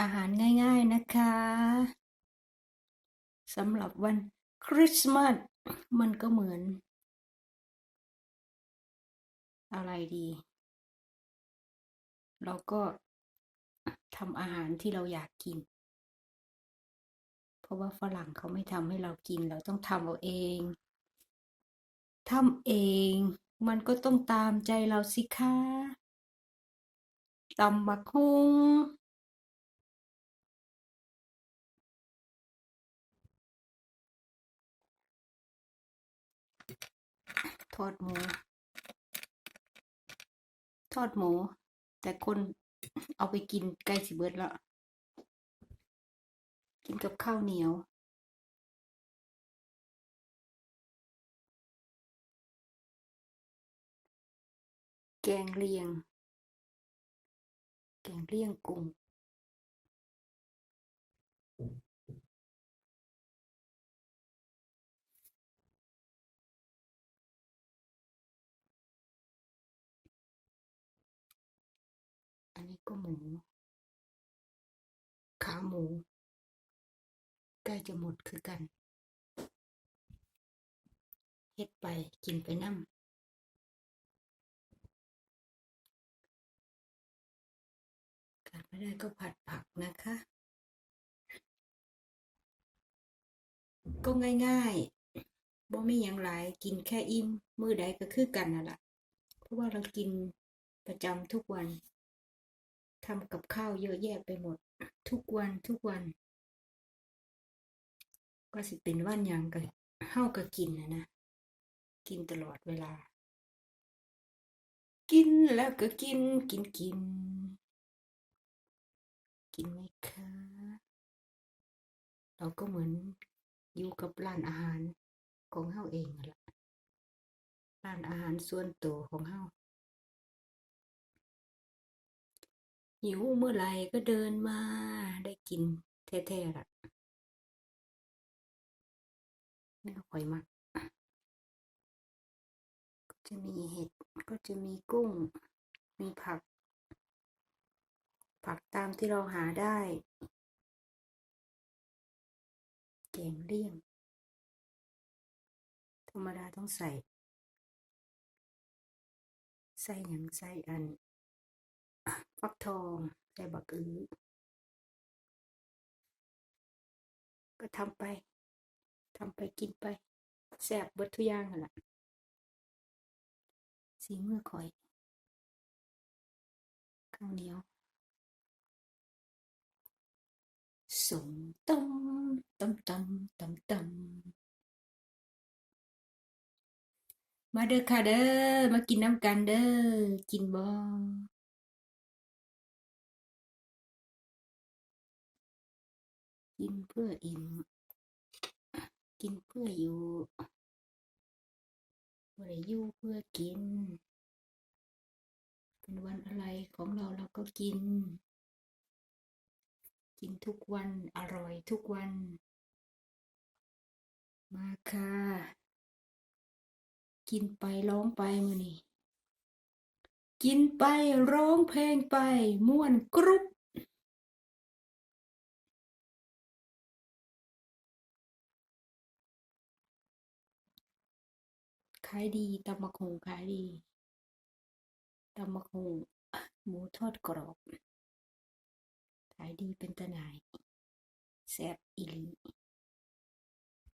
อาหารง่ายๆนะคะสำหรับวันคริสต์มาสมันก็เหมือน อะไรดี เราก็ทำอาหารที่เราอยากกิน เพราะว่าฝรั่งเขาไม่ทำให้เรากิน เราต้องทำเอาเองทำเอง มันก็ต้องตามใจเราสิคะตำบักฮุง อดหมู ทอดหมู แต่คนเอาไปกินใกล้สิเบิดแล้วกินกับข้าวเหนียว แกงเลียง แกงเลียงกุ้ง ก็หมู ขาหมู ใกล้จะหมดคือกัน เฮ็ดไปกินไปน้ำขาดไม่ได้ก็ผัดผักนะคะ ก็ง่ายๆบ่มีหยังหลายกินแค่อิ่ม มือใดก็คือกันนั่นล่ะเพราะว่าเรากินประจำทุกวันำกับข้าวเยอะแยะไปหมด ทุกวันทุกวัน ก็สิเป็นวันยังก็เฮาก็กินนะนะ กินตลอดเวลา กินแล้วก็กินกินกิน กินไหมคะ เราก็เหมือนอยู่กับร้านอาหารของเฮาเองแหละร้านอาหารส่วนตัวของเฮา หิวเมื่อไหร่ก็เดินมาได้กินแท้ๆล่ะนี่ก็ค่อยมักก็จะมีเห็ดก็จะมีกุ้ง มีผัก ผักตามที่เราหาได้ แกงเลี่ยง ธรรมดาต้องใส่ ใส่หยังใส่อัน ฟักทองใส่บักอื้อก็ทำไปทำไปกินไปแซ่บเบิดทุกอย่างนั่นล่ะสีเมือข่อยข้าวเหนียวสมตำตำตำตำตำมาเด้อค่ะเด้อมากินน้ำกันเด้อกินบ่ กินเพื่ออิ่ม กินเพื่ออยู่บ่ได้อยู่เพื่อกิน เป็นวันอะไรของเราเราก็กิน กินทุกวันอร่อยทุกวัน มาค่ะ กินไปร้องไปมือนี้กินไปร้องเพลงไปม่วนกรุ๊บ ขายดีตำมะคงขายดีตำมะคงหมูทอดกรอบ ขายดีเป็นตะนายแซ่บอีหลี